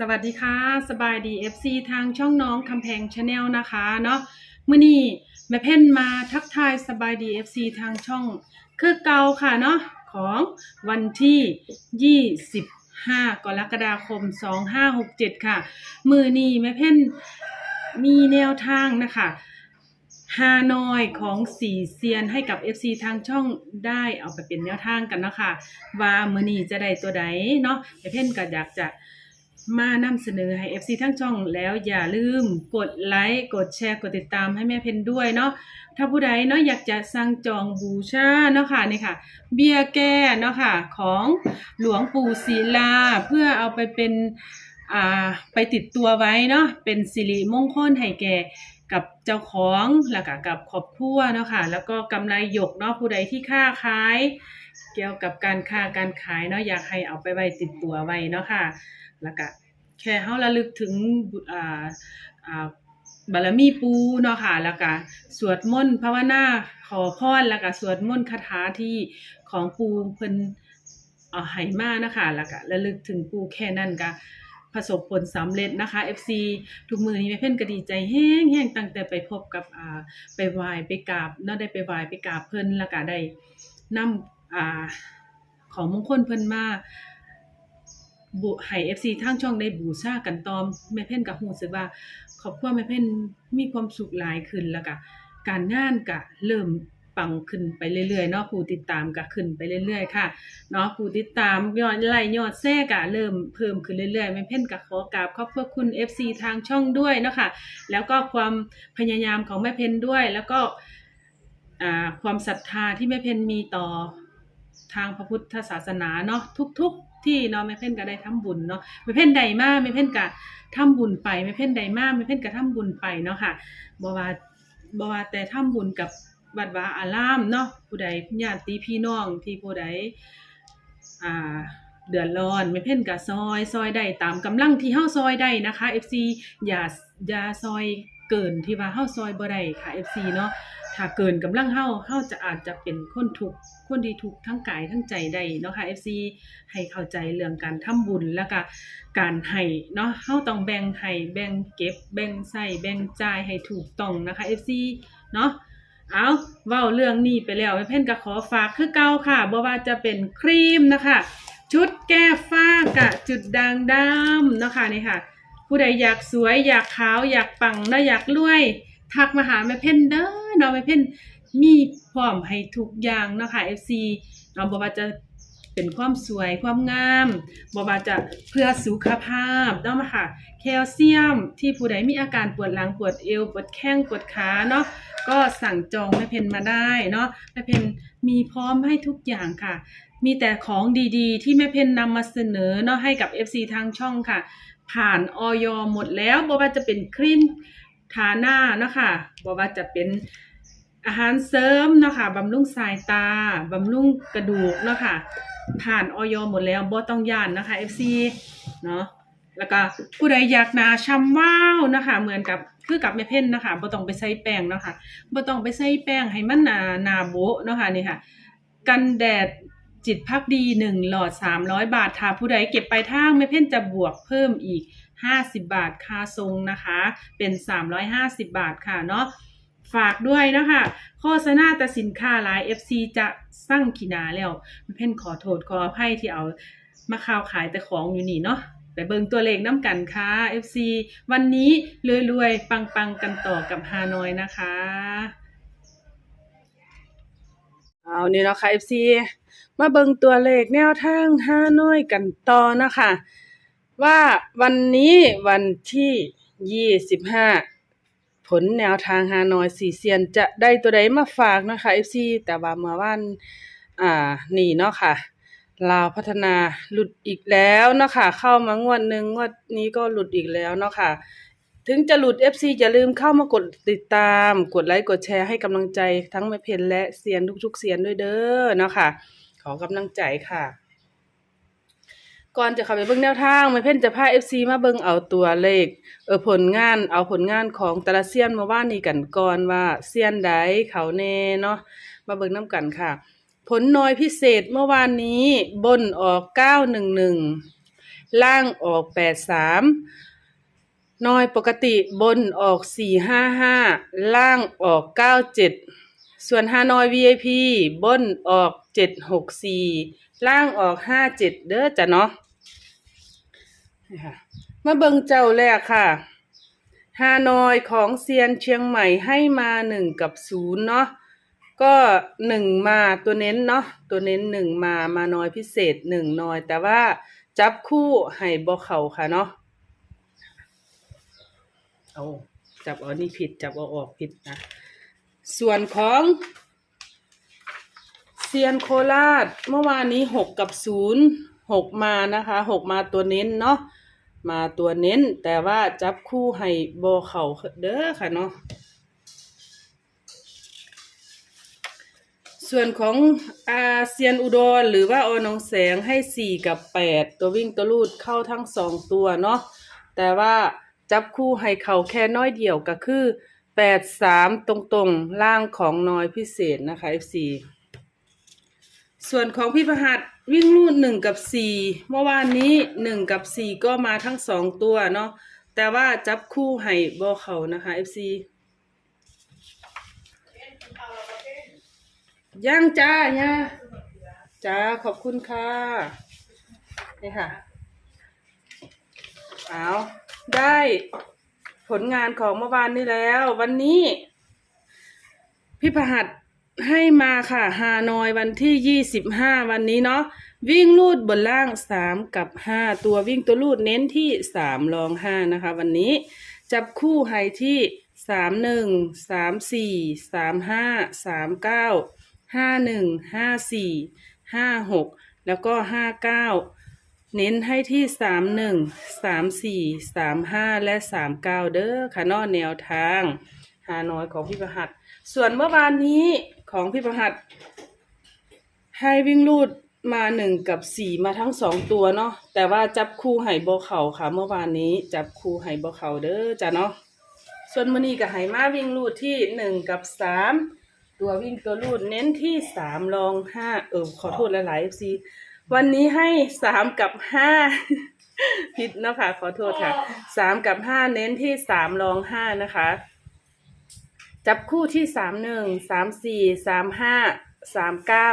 สวัสดีค่ะ สบายดี FC ทางช่องน้องคำแพงชาแนลนะคะเนาะมื่อนี้แม่เพ่นมาทักทายสบายดี FC ทางช่อง คือเกาค่ะเนาะของวันที่ 25 กรกฎาคม 2567 ค่ะ มือนี้แม่เพ่นมีแนวทางนะคะฮานอยของสีเซียนให้กับ FC ทางช่องได้เอาไปเป็นแนวทางกันนะคะว่ามือนี้จะได้ตัวใดเนาะแม่เพ่นก็อยากจะ มานำเสนอให้ FC ทั้งช่องแล้วอย่าลืมกดไลค์กดแชร์กดติดตามให้แม่เพนด้วยเนาะถ้าผู้ใดเนาะอยากจะสั่งจองบูชาเนาะค่ะนี่ค่ะ เบียแก้เนาะค่ะของหลวงปู่ศิลา เพื่อเอาไปเป็นอ่าไปติดตัวไว้เนาะเป็นสิริมงคลให้แก่กับเจ้าของแล้วก็กับครอบครัวเนาะค่ะแล้วก็กำไรหยกเนาะผู้ใดที่ค้าขาย เกี่ยวกับการค้าการขายเนาะอยากให้เอาไปไว้ติดตัวไว้เนาะค่ะ แล้วก็แค่เฮาระลึกถึงบุอ่าอ่าบารมีปูเนาะค่ะ แล้วก็สวดมนต์ภาวนาขอพรแล้วก็สวดมนต์คาถาที่ของปูเพิ่นเอาให้มานะคะ แล้วก็ระลึกถึงปูแค่นั้นก็ประสบผลสำเร็จนะคะ FC ทุกมือนี้แม่เพิ่นก็ดีใจแห้งแห้งตั้งแต่ไปพบกับอ่าไปไหว้ไปกราบเนาะได้ไปไหว้ไปกราบเพิ่นแล้วก็ได้นำอ่าของมงคลเพิ่นมา บุให้ FC ทางช่องได้บูชากันตอมแม่เพ่นก็ฮู้สึกว่าครอบครัวแม่เพ่นมีความสุขหลายขึ้นแล้วก็การงานก็เริ่มปังขึ้นไปเรื่อยๆเนาะผู้ติดตามก็ขึ้นไปเรื่อยๆค่ะเนาะผู้ติดตามยอดไลค์ยอดแชร์ก็เริ่มเพิ่มขึ้นเรื่อยๆแม่เพ่นก็ขอกราบขอบพระคุณ FC ทางช่องด้วยเนาะค่ะแล้วก็ความพยายามของแม่เพ่นด้วย แล้วก็ความศรัทธาที่แม่เพ่นมีต่อทางพระพุทธศาสนาเนาะทุก ๆ ที่เนาะแม่เพ่นก็ได้ทำบุญเนาะแม่เพ่นใดมากแม่เพ่นก็ทำบุญไปแม่เพ่นใดมากแม่เพ่นก็ทำบุญไปเนาะค่ะบ่ว่าบ่ว่าแต่ทำบุญกับวัดวาอารามเนาะผู้ใดญาติพี่น้องที่ผู้ใดอ่าเดือดร้อนแม่เพ่นก็ซอยซอยได้ตามกำลังที่เฮาซอยได้นะคะ FC อย่าอย่าซอยเกินที่ว่าเฮาซอยบ่ได้ค่ะ FC เนาะ ถ้าเกินกำลังเฮาเฮาจะอาจจะเป็นคนทุกข์คนที่ทุกข์ทั้งกายทั้งใจได้เนาะค่ะ FC ให้เข้าใจเรื่องการทำบุญแล้วก็การให้เนาะเฮาต้องแบ่งให้แบ่งเก็บ แบ่งใส่แบ่งจ่ายให้ถูกต้องนะคะ FC เนาะเอาเว้าเรื่องนี้ไปแล้วเพ่นก็ขอฝากคือเก่าค่ะบ่ว่าจะเป็นครีมนะคะ ชุดแก้ฝ้ากะจุดด่างดำเนาะค่ะนี่ค่ะ ผู้ใดอยากสวยอยากขาวอยากปังและอยากรวย ทักมาหาแม่เพ่นเด้อเนาะแม่เพ่นมีพร้อมให้ทุกอย่างเนาะค่ะ FC เนาะบ่ว่าจะเป็นความสวยความงามบ่ว่าจะเพื่อสุขภาพเนาะมาค่ะ แคลเซียมที่ผู้ใดมีอาการปวดหลังปวดเอวปวดแข้งปวดขาเนาะก็สั่งจองแม่เพ่นมาได้เนาะแม่เพ่นมีพร้อมให้ทุกอย่างค่ะ มีแต่ของดีๆ ที่แม่เพ่นนำมาเสนอเนาะให้กับ FC ทางช่องค่ะ ผ่านออยหมดแล้วบ่ว่าจะเป็นครีม ทาหน้านะคะบอกว่าจะเป็นอาหารเสริมนะคะบำรุงสายตาบำรุงกระดูกนะคะผ่านออยหมดแล้วบ่ต้องย่านนะคะ FC เนาะแล้วก็ผู้ใดอยากนาช้ำว้าวนะคะ เหมือนกับคือกับแม่เพ่นนะคะบ่ต้องไปใส่แป้งนะคะบ่ต้องไปใส่แป้งให้มันหนาหนาโบะนะคะนี่ค่ะ กันแดดจิตพักดีหนึ่งหลอด300บาทค่ะผู้ใดเก็บไปทางแม่เพ่นจะบวกเพิ่มอีก 50 บาทค่าทรงนะคะ เป็น 350 บาทค่ะเนาะฝากด้วยนะคะโฆษณาแต่สินค้าหลาย FC จะสร้างขีนาแล้วเพ่นขอโทษขออภัยที่เอามาข่าวขายแต่ของอยู่นี่เนาะไปเบิงตัวเลขน้ำกันค่ะ FC วันนี้รวยๆ ปังๆ กันต่อกับฮานอยนะคะ เอานี่เนาะค่ะ FC มาเบิงตัวเลขแนวทางฮานอยกันต่อนะคะ ว่าวันนี้วันที่ 25 ผลแนวทางฮานอยสี่เซียนจะได้ตัวใดมาฝากนะคะ FC แต่ว่าเมื่อวันอ่านี่เนาะค่ะลาวพัฒนาหลุดอีกแล้วเนาะค่ะเข้ามางวดหนึ่งงวดนี้ก็หลุดอีกแล้วเนาะค่ะถึงจะหลุด FC อย่าลืมเข้ามากดติดตาม กดไลค์กดแชร์ให้กำลังใจทั้งแม่เพนและเซียนทุกๆเซียนด้วยเด้อเนาะค่ะ ขอกำลังใจค่ะ ก่อนจะเข้าไปเบิ่งแนวทางแม่เพ่นจะพา FC มาเบิ่งเอาตัวเลข เออผลงานเอาผลงานของแต่ละเซียนเมื่อวานนี้กันก่อนว่าเซียนใดเขาแน่เนาะมาเบิ่งน้ำกันค่ะ ผลน้อยพิเศษเมื่อวานนี้บนออก 911 ล่างออกแปดสามน้อยปกติบนออกสี่ห้าห้าล่างออกเก้าเจ็ดส่วนฮานอย VIP บนออกเจ็ดหกสี่ล่างออกห้าเจ็ดเด้อจ้ะเนาะ นี่ค่ะ มาเบิงเจ้าแรกค่ะฮานอยของเซียนเชียงใหม่ให้มาหนึ่งกับศูนย์เนาะก็หนึ่งมาตัวเน้นเนาะตัวเน้นหนึ่งมามาน้อยพิเศษหนึ่งน้อย แต่ว่าจับคู่ให้บ่เข่าค่ะเนาะเอาจับเอานี่ผิดจับเอาออกผิดนะส่วนของเซียนโคราชเมื่อวานนี้หกกับศูนย์หกมานะคะหกมาตัวเน้นเนาะ มาตัวเน้น แต่ว่าจับคู่ให้บ่เข่าเด้อค่ะเนาะส่วนของอาเซียนอุดรหรือว่าออนองแสงให้สี่กับแปดตัววิ่งตัวลูดเข้าทั้งสองตัวเนาะแต่ว่าจับคู่ให้เขาแค่น้อยเดียวก็คือแปดสามตรงๆ ล่างของน้อยพิเศษนะคะ FC ส่วนของพี่ประหัดวิ่งลูดหนึ่งกับสี่เมื่อวานนี้หนึ่งกับสี่ก็มาทั้งสองตัวเนาะแต่ว่าจับคู่ให้บอเขานะคะ FC ย่างจ้าย่าจ้าขอบคุณค่ะนี่ค่ะเอาได้ผลงานของเมื่อวานนี้แล้ว วันนี้ พี่ประหัด ให้มาค่ะฮานอยวันที่ยี่สิบห้าวันนี้เนาะวิ่งลูดบนล่างสามกับห้าตัววิ่งตัวลูดเน้นที่สามรองห้านะคะ วันนี้จับคู่ให้ที่สามหนึ่งสามสี่สามห้าสามเก้าห้าหนึ่งห้าสี่ห้าหกแล้วก็ห้าเก้าเน้นให้ที่สามหนึ่งสามสี่สามห้าและสามเก้าเด้อค่ะนอแนวทางฮานอยของพี่ประหัดส่วนเมื่อวานนี้ ของพี่ประหัดให้วิ่งลูดมาหนึ่งกับสี่มาทั้งสองตัวเนาะแต่ว่าจับคู่ไห่บอเขาค่ะ เมื่อวานนี้จับคู่ไห่บอเขาเด้อจ้ะเนาะส่วนมือนี้กับไห่มาวิ่งลูดที่หนึ่งกับสามตัววิ่งตัวลูดเน้นที่สามรองห้าเออขอโทษหลายๆเอฟซีวันนี้ให้สามกับห้าผิดเนาะค่ะขอโทษค่ะสามกับห้าเน้นที่สามรองห้านะคะ จับคู่ที่สามหนึ่งสามสี่สามห้าสามเก้า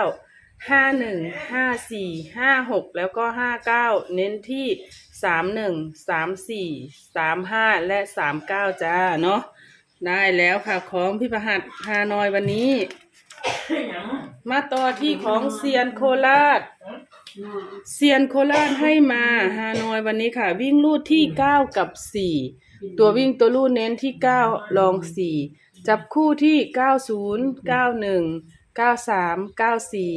ห้าหนึ่งห้าสี่ห้าหกแล้วก็ห้าเก้าเน้นที่สามหนึ่งสามสี่สามห้าและสามเก้าจ้าเนาะได้แล้วค่ะของพี่ประหัตฮานอยวันนี้ มาต่อที่ของเซียนโคราชเซียนโคราชให้มาฮานอยวันนี้ค่ะ วิ่งลูดที่เก้ากับสี่ตัววิ่งตัวลูดเน้นที่เก้าลองสี่ จับคู่ที่เก้าศูนย์เก้าหนึ่งเก้าสามเก้าสี่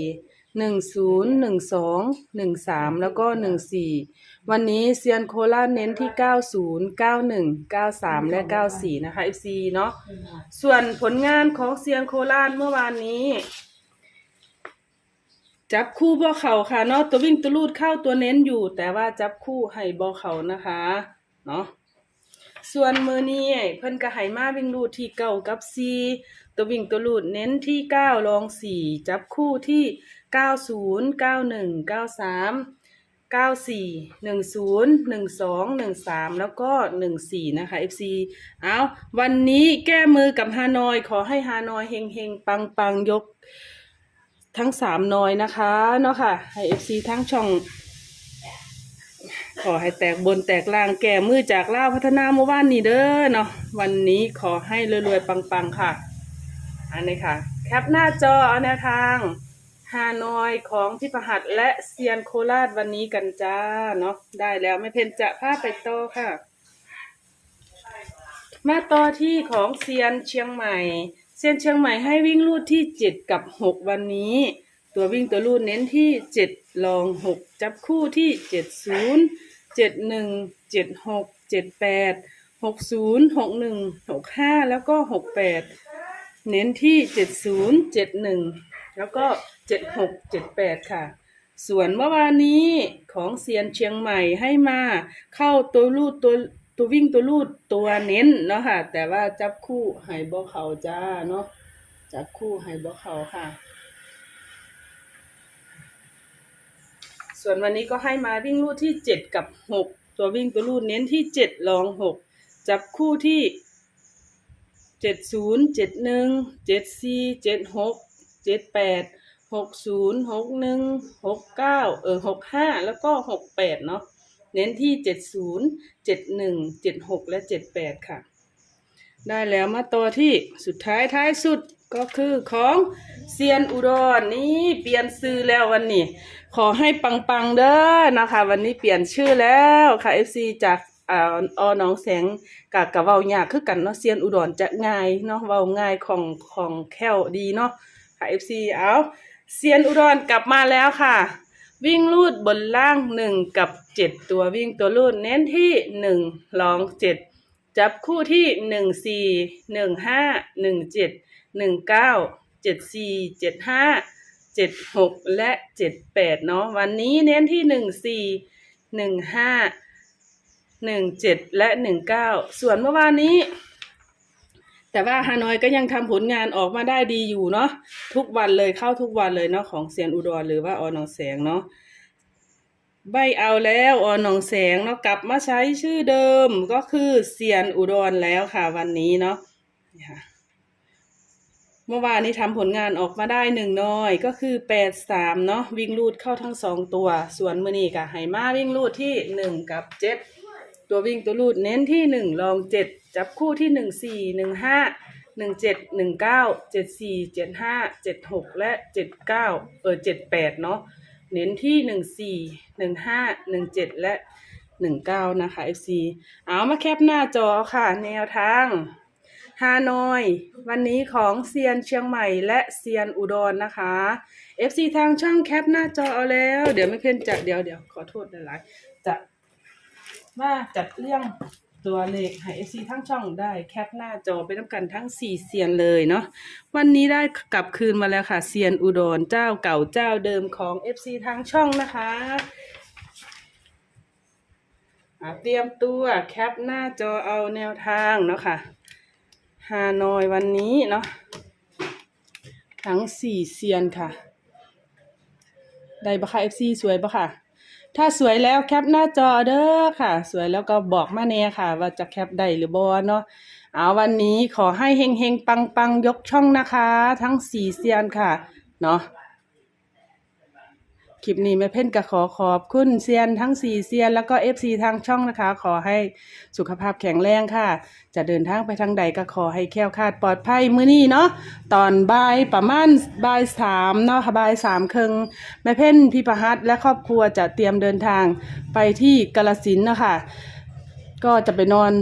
หนึ่งศูนย์หนึ่งสองหนึ่งสามแล้วก็หนึ่งสี่วันนี้เซียนโคราชเน้นที่เก้าศูนย์เก้าหนึ่งเก้าสามและเก้าสี่นะคะ FC เนาะส่วนผลงานของเซียนโคราชเมื่อวานนี้ จับคู่บ่เข่าค่ะเนาะตัววิ่งตัวลูดเข้าตัวเน้นอยู่ แต่ว่าจับคู่ให้บ่เข่านะคะ เนาะ ส่วนมือนี้เพิ่นก็ให้มาวิ่งลูดที่เก้ากับสี่ตัววิ่งตัวลูดเน้นที่เก้าลองสี่จับคู่ที่เก้าศูนย์เก้าหนึ่งเก้าสามเก้าสี่หนึ่งศูนย์หนึ่งสองหนึ่งสามแล้วก็หนึ่งสี่นะคะ FC เอาวันนี้แก้มือกับฮานอยขอให้ฮานอยเฮงเฮงปังปังยกทั้งสามนอยนะคะเนาะค่ะให้เอฟซีทั้งช่อง ขอให้แตกบนแตกล่างแก่มือจากล่าพัฒนาเมื่อวานนี้เด้อเนาะวันนี้ขอให้รวยๆปังๆค่ะ อันนี้ค่ะ แคปหน้าจอเอาแนวทางฮานอยของพี่ประหัดและเซียนโคราชวันนี้กันจ้าเนาะได้แล้วไม่เพนจะพาไปต่อค่ะ มาต่อที่ของเซียนเชียงใหม่ เซียนเชียงใหม่ให้วิ่งลูดที่เจ็ดกับหกวันนี้ ตัววิ่งตัวลูดเน้นที่เจ็ดลองหกจับคู่ที่เจ็ดศูนย์ เจ็ดหนึ่งเจ็ดหกเจ็ดแปดหกศูนย์หกหนึ่งหกห้าแล้วก็หกแปดเน้นที่เจ็ดศูนย์เจ็ดหนึ่งแล้วก็เจ็ดหกเจ็ดแปดค่ะ ส่วนเมื่อวานนี้ของเซียนเชียงใหม่ให้มาเข้าตัวลูดตัวตัววิ่งตัวลูดตัวเน้นเนาะค่ะ แต่ว่าจับคู่ไฮบอเขาจ้าเนาะจับคู่ไฮบอเขาค่ะ ส่วนวันนี้ก็ให้มาวิ่งลูดที่เจ็ดกับหกตัววิ่งตัวลูดเน้นที่เจ็ดรองหกจับคู่ที่เจ็ดศูนย์เจ็ดหนึ่งเจ็ดสี่เจ็ดหกเจ็ดแปดหกศูนย์หกหนึ่งหกเก้าเออหกห้าแล้วก็หกแปดเนาะเน้นที่เจ็ดศูนย์เจ็ดหนึ่งเจ็ดหกและเจ็ดแปดค่ะ ได้แล้วมาตัวที่สุดท้ายท้ายสุด ก็คือของเซียนอุดรนี่เปลี่ยนชื่อแล้ววันนี้ ขอให้ปังๆเด้อนะคะ วันนี้เปลี่ยนชื่อแล้วค่ะ FC จากอ่าออน้องแสงกะกะเว้ายากคือกันเนาะเซียนอุดรจะง่ายเนาะเว้าง่ายของของแคล่วดีเนาะค่ะ FC เอาเซียนอุดรกลับมาแล้วค่ะ วิ่งลูดบนล่างหนึ่งกับเจ็ดตัววิ่งตัวลูดเน้นที่หนึ่งลองเจ็ดจับคู่ที่หนึ่งสี่หนึ่งห้าหนึ่งเจ็ด หนึ่งเก้าเจ็ดสี่เจ็ดห้าเจ็ดหกและเจ็ดแปดเนาะวันนี้เน้นที่หนึ่งสี่หนึ่งห้าหนึ่งเจ็ดและหนึ่งเก้าส่วนเมื่อวานนี้ แต่ว่าฮานอยก็ยังทำผลงานออกมาได้ดีอยู่เนาะทุกวันเลยเข้าทุกวันเลยเนาะของเซียนอุดรหรือว่าออนองแสงเนาะใบเอาแล้วออนองแสงเนาะกลับมาใช้ชื่อเดิมก็คือเซียนอุดรแล้วค่ะวันนี้เนาะค่ะ เมื่อวานนี้ทำผลงานออกมาได้หนึ่งน้อย ก็คือแปดสามเนาะวิ่งลูดเข้าทั้งสองตัว ส่วนมือนี้กะไหมาวิ่งลูดที่หนึ่งกับเจ็ดตัววิ่งตัวลูดเน้นที่หนึ่งลองเจ็ดจับคู่ที่หนึ่งสี่หนึ่งห้าหนึ่งเจ็ดหนึ่งเก้าเจ็ดสี่เจ็ดห้าเจ็ดหกและเจ็ดเก้าเออเจ็ดแปดเนาะเน้นที่หนึ่งสี่หนึ่งห้าหนึ่งเจ็ดและหนึ่งเก้านะคะ FC เอามาแคปหน้าจอค่ะ แนวทาง ฮานอย วันนี้ของเซียนเชียงใหม่และเซียนอุดรนะคะ FC ทางช่องแคปหน้าจอเอาแล้ว เดี๋ยวไม่เพ่นจะเดี๋ยวเดี๋ยวขอโทษหลายๆจะมาจัดเรื่องตัวเลขให้ FC ทั้งช่องได้แคปหน้าจอไปน้ำกันทั้ง4เซียนเลยเนาะวันนี้ได้กลับคืนมาแล้วค่ะเซียนอุดรเจ้าเก่าเจ้าเดิมของ FC ทางช่องนะคะอะเตรียมตัวแคปหน้าจอเอาแนวทางเนาะค่ะ ฮานอยวันนี้เนาะทั้งสี่เซียนค่ะ ได้บะคะ FC สวยปะค่ะ ถ้าสวยแล้วแคปหน้าจอเด้อค่ะ สวยแล้วก็บอกมาแน่ค่ะ ว่าจะแคปได้หรือบอเนาะเอาวันนี้ขอให้เฮงเฮงปังปังยกช่องนะคะ ทั้งสี่เซียนค่ะ เนาะ คลิปนี้แม่เพ่นก็ขอขอบคุณเซียนทั้งสี่เซียน แล้วก็เอฟซีทางช่องนะคะ ขอให้สุขภาพแข็งแรงค่ะ จะเดินทางไปทางใดก็ขอให้แคล้วคลาดปลอดภัยมื้อนี้เนาะตอนบ่ายประมาณบ่ายสามเนาะค่ะบ่ายสามครึ่งแม่เพ่นพี่ประหัตและครอบครัวจะเตรียมเดินทางไปที่กาลสินนะคะก็จะไปนอน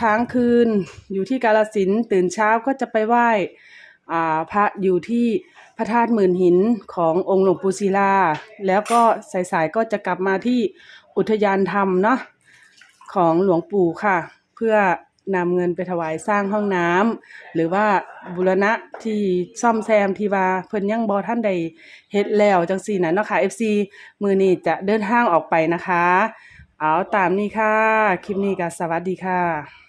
ค้างคืนอยู่ที่กาลสินตื่นเช้าก็จะไปไหว้พระอยู่ที่ พระธาตุหมื่นหินขององค์หลวงปู่ศิลา แล้วก็สายๆก็จะกลับมาที่อุทยานธรรมเนาะของหลวงปู่ค่ะ เพื่อนำเงินไปถวายสร้างห้องน้ำหรือว่าบุรณะที่ซ่อมแซมที่ว่าเพิ่นยังบ่ท่านใดเฮ็ดแล้วจังซี่นะเนาะค่ะ FC มือนี้จะเดินทางออกไปนะคะ เอาตามนี้ค่ะ คลิปนี้ก็สวัสดีค่ะ